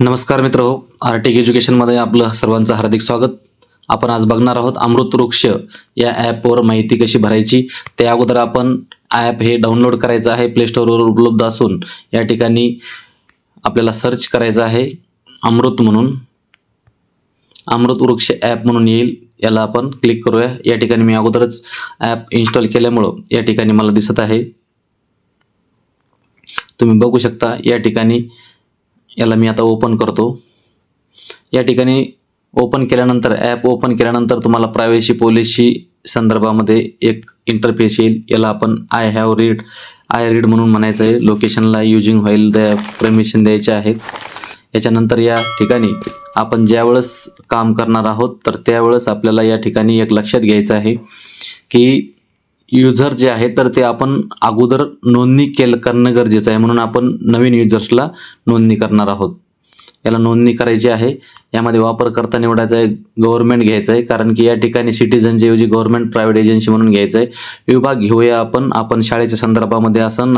नमस्कार मित्र हो, आर टेक एज्युकेशनमध्ये आपलं सर्वांचं हार्दिक स्वागत. आपण आज बघणार आहोत अमृत वृक्ष या ॲपवर माहिती कशी भरायची त्या अगोदर आपण ॲप हे डाउनलोड करायचं आहे प्ले स्टोअरवर उपलब्ध असून या ठिकाणी आपल्याला सर्च करायचं आहे अमृत म्हणून. अमृत वृक्ष ॲप म्हणून येईल याला आपण क्लिक करूया. या ठिकाणी मी अगोदरच ॲप इन्स्टॉल केल्यामुळं या ठिकाणी मला दिसत आहे. तुम्ही बघू शकता या ठिकाणी याला मी आता ओपन करतो. या ठिकाणी ओपन केल्यानंतर ॲप ओपन केल्यानंतर तुम्हाला प्रायव्हेसी पॉलिसी संदर्भामध्ये एक इंटरफेस येईल. याला आपण I have read I read म्हणून म्हणायचं आहे. लोकेशनला युजिंग व्हाईल द परमिशन द्यायचे आहेत. याच्यानंतर या ठिकाणी आपण ज्यावेळेस काम करणार आहोत तर त्यावेळेस आपल्याला या ठिकाणी एक लक्षात घ्यायचं आहे की युजर जे आहे तर ते आपण अगोदर नोंदणी केलं करणं गरजेचं आहे. म्हणून आपण नवीन युजर्सला नोंदणी करणार आहोत. याला नोंदणी करायची आहे. यामध्ये वापरकर्ता निवडायचा आहे गव्हर्नमेंट घ्यायचं आहे कारण की या ठिकाणी सिटीझनच्या ऐवजी गव्हर्नमेंट प्रायव्हेट एजन्सी म्हणून घ्यायचं आहे. विभाग घेऊया आपण. आपण शाळेच्या संदर्भामध्ये असं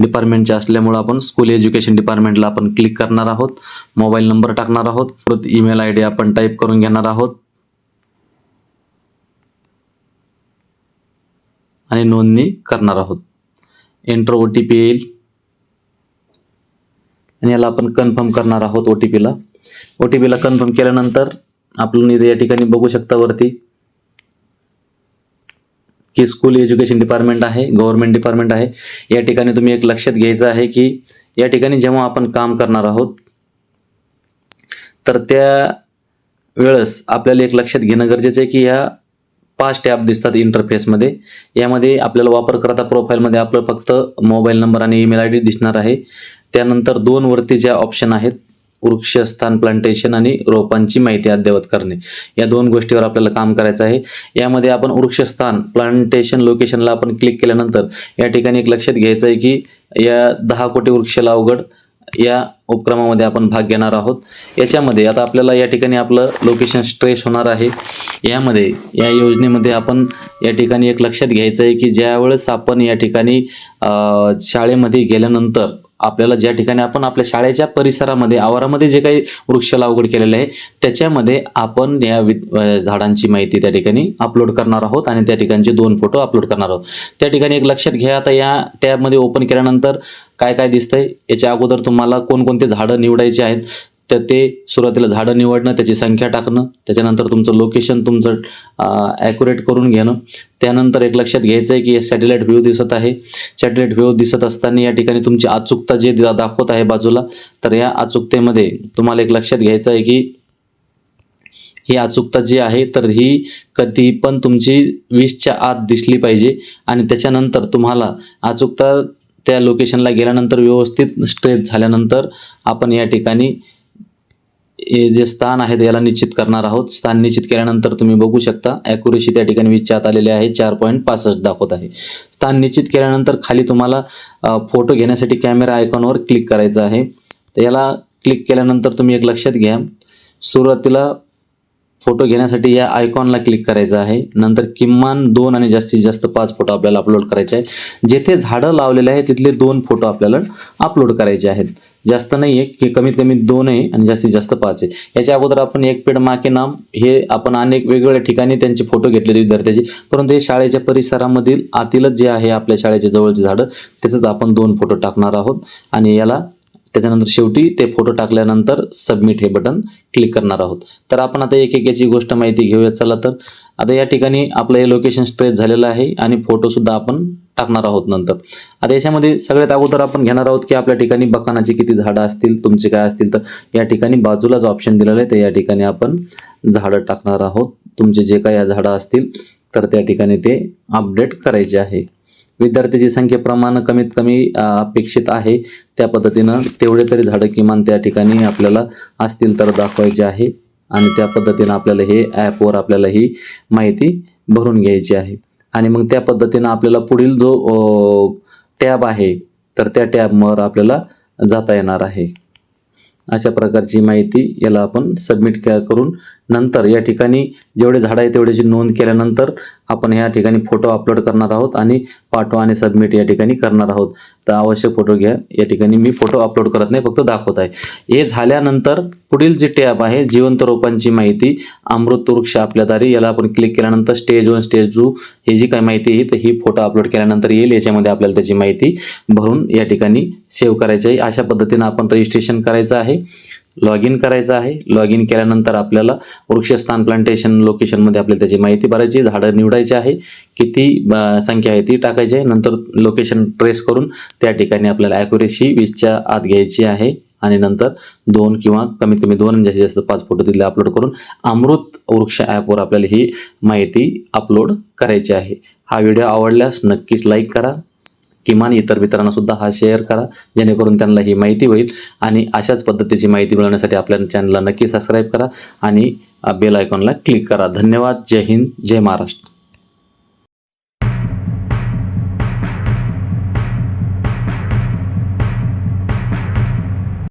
डिपार्टमेंटच्या असल्यामुळं आपण स्कूल एज्युकेशन डिपार्टमेंटला आपण क्लिक करणार आहोत. मोबाईल नंबर टाकणार आहोत. परत ईमेल आय डी आपण टाईप करून घेणार आहोत. आणि नोंदणी करणार आहोत. एंटर ओ टी पी येईल. आणि याला आपण कन्फर्म करणार आहोत ओ टी पीला ओ टी पीला कन्फर्म केल्यानंतर आपण इथे या ठिकाणी बघू शकता वरती की स्कूल एज्युकेशन डिपार्टमेंट आहे गव्हर्नमेंट डिपार्टमेंट आहे. या ठिकाणी तुम्ही एक लक्षात घ्यायचं आहे की या ठिकाणी जेव्हा आपण काम करणार आहोत तर त्या वेळेस आपल्याला एक लक्षात घेणं गरजेचं आहे की ह्या पाच टॅब दिसतात इंटरफेसमध्ये यामध्ये आपल्याला वापरकर्ता प्रोफाईलमध्ये आपलं फक्त मोबाईल नंबर आणि ईमेल आय डी दिसणार आहे. त्यानंतर दोन वरती ज्या ऑप्शन आहेत वृक्षस्थान प्लांटेशन आणि रोपांची माहिती अद्ययावत करणे. या दोन गोष्टीवर आपल्याला काम करायचं आहे. यामध्ये आपण वृक्षस्थान प्लांटेशन लोकेशनला आपण क्लिक केल्यानंतर या ठिकाणी एक लक्षात घ्यायचं आहे की या दहा कोटी वृक्ष लावगड या उपक्रमामध्ये आपण भाग घेणार आहोत. याच्यामध्ये आता आपल्याला या ठिकाणी आपलं लोकेशन स्ट्रेस होणार आहे. यामध्ये या योजनेमध्ये आपण या ठिकाणी एक लक्षात घ्यायचं आहे की ज्यावेळेस आपण या ठिकाणी शाळेमध्ये गेल्यानंतर आपल्याला ज्या ठिकाणी आपण आपल्या शाळेच्या परिसरामध्ये आवारामध्ये जे काही वृक्ष लागवड केलेले आहे त्याच्यामध्ये आपण या झाडांची माहिती त्या ठिकाणी अपलोड करणार आहोत आणि त्या ठिकाणचे दोन फोटो अपलोड करणार आहोत. त्या ठिकाणी एक लक्षात घ्या आता या टॅबमध्ये ओपन केल्यानंतर काय काय दिसतंय? याच्या अगोदर तुम्हाला कोणकोणते झाडं निवडायचे आहेत? तर ते सुरुवातीला झाडं निवडणं त्याची संख्या टाकणं त्याच्यानंतर तुमचं लोकेशन तुमचं ॲक्युरेट करून घेणं. त्यानंतर एक लक्षात घ्यायचं आहे की सॅटेलाईट व्ह्यू दिसत आहे. सॅटेलाईट व्ह्यू दिसत असताना या ठिकाणी तुमची अचूकता जे दाखवत आहे बाजूला तर या अचूकतेमध्ये तुम्हाला एक लक्षात घ्यायचं आहे की ही अचूकता जी आहे तर ही कधी पण तुमची वीसच्या आत दिसली पाहिजे. आणि त्याच्यानंतर तुम्हाला अचूकता त्या लोकेशनला गेल्यानंतर व्यवस्थित स्ट्रेच झाल्यानंतर आपण या ठिकाणी जे स्थान आहे याला निश्चित करणार आहोत. स्थान निश्चित केल्यानंतर तुम्ही बघू शकता ॲक्युरेसी त्या ठिकाणी वीसच्या आलेले आलेली आहे. चार पॉईंट पासष्ट दाखवत आहे. स्थान निश्चित केल्यानंतर खाली तुम्हाला फोटो घेण्यासाठी कॅमेरा आयकॉनवर क्लिक करायचं आहे. तर याला क्लिक केल्यानंतर तुम्ही एक लक्षात घ्या. सुरुवातीला फोटो घेण्यासाठी या आयकॉनला क्लिक करायचं आहे. नंतर किमान दोन आणि जास्तीत जास्त पाच फोटो आपल्याला अपलोड करायचे आहे जेथे झाडं लावलेले आहे तिथले दोन फोटो आपल्याला अपलोड करायचे आहेत. जास्त नाही आहे की कमीत कमी दोन आहे आणि जास्तीत जास्त पाच आहे. याच्या अगोदर आपण एक पेड माके नाम हे आपण अनेक वेगवेगळ्या ठिकाणी त्यांचे फोटो घेतले विद्यार्थ्याचे. परंतु हे शाळेच्या परिसरामधील आतीलच जे आहे आपल्या शाळेच्या जवळचे झाडं त्याचंच आपण दोन फोटो टाकणार आहोत. आणि याला त्याच्यानंतर शेवटी ते फोटो टाकल्यानंतर सबमिट हे बटन क्लिक करणार आहोत. तर आपण आता एक एक याची गोष्ट माहिती घेऊया चला तर आता या ठिकाणी आपलं हे लोकेशन स्ट्रेच झालेलं आहे आणि फोटोसुद्धा आपण टाकणार आहोत नंतर. आता याच्यामध्ये सगळ्यात अगोदर आपण घेणार आहोत की आपल्या ठिकाणी बकानाची किती झाडं असतील तुमचे काय असतील तर या ठिकाणी बाजूलाच ऑप्शन दिलेलं आहे तर या ठिकाणी आपण झाडं टाकणार आहोत. तुमचे जे काही झाडं असतील तर त्या ठिकाणी ते अपडेट करायचे आहे. विद्यार्थ्याची संख्येप्रमाणे कमीत कमी अपेक्षित आहे. त्या पद्धतीनं तेवढे तरी झाडं किमान त्या ठिकाणी आपल्याला असतील तर दाखवायचे आहे. आणि त्या पद्धतीनं आपल्याला हे ॲपवर आपल्याला ही माहिती भरून घ्यायची आहे. आणि मग त्या पद्धतीनं आपल्याला पुढील जो टॅब आहे तर त्या टॅबवर आपल्याला जाता येणार आहे. अशा प्रकारची माहिती याला आपण सबमिट करून नंतर या ठिकाणी जेवढे झाडं आहे तेवढ्याची नोंद केल्यानंतर आपण या ठिकाणी फोटो अपलोड करणार आहोत आणि पाठवा आणि सबमिट या ठिकाणी करणार आहोत. तर आवश्यक फोटो घ्या. या ठिकाणी मी फोटो अपलोड करत नाही फक्त दाखवत आहे. हे झाल्यानंतर पुढील जी टॅब आहे जिवंत रोपांची माहिती अमृत वृक्ष आपल्या दारी याला आपण क्लिक केल्यानंतर स्टेज वन स्टेज टू ही जी काही माहिती आहे तर ही फोटो अपलोड केल्यानंतर येईल. याच्यामध्ये आपल्याला त्याची माहिती भरून या ठिकाणी सेव्ह करायची आहे. अशा पद्धतीनं आपण रजिस्ट्रेशन करायचं आहे. लॉग इन करायचं आहे. लॉग इन केल्यानंतर आपल्याला वृक्षस्थान प्लांटेशन लोकेशनमध्ये आपल्याला त्याची माहिती भरायची झाडं निवडायची आहे. किती संख्या आहे ती टाकायची आहे. नंतर लोकेशन ट्रेस करून त्या ठिकाणी आपल्याला ॲक्युरेसी वीसच्या आत घ्यायची आहे. आणि नंतर दोन किंवा कमीत कमी दोन जास्तीत जास्त पाच फोटो तिथले अपलोड करून अमृत वृक्ष ॲपवर आपल्याला ही माहिती अपलोड करायची आहे. हा व्हिडिओ आवडल्यास नक्कीच लाईक करा. किमान इतर मित्रांना सुद्धा हा शेअर करा. जेणेकरून त्यांना ही माहिती होईल. आणि अशाच पद्धतीची माहिती मिळवण्यासाठी आपल्या चॅनलला नक्की सबस्क्राईब करा. आणि बेल आयकॉनला क्लिक करा. धन्यवाद. जय हिंद. जय महाराष्ट्र.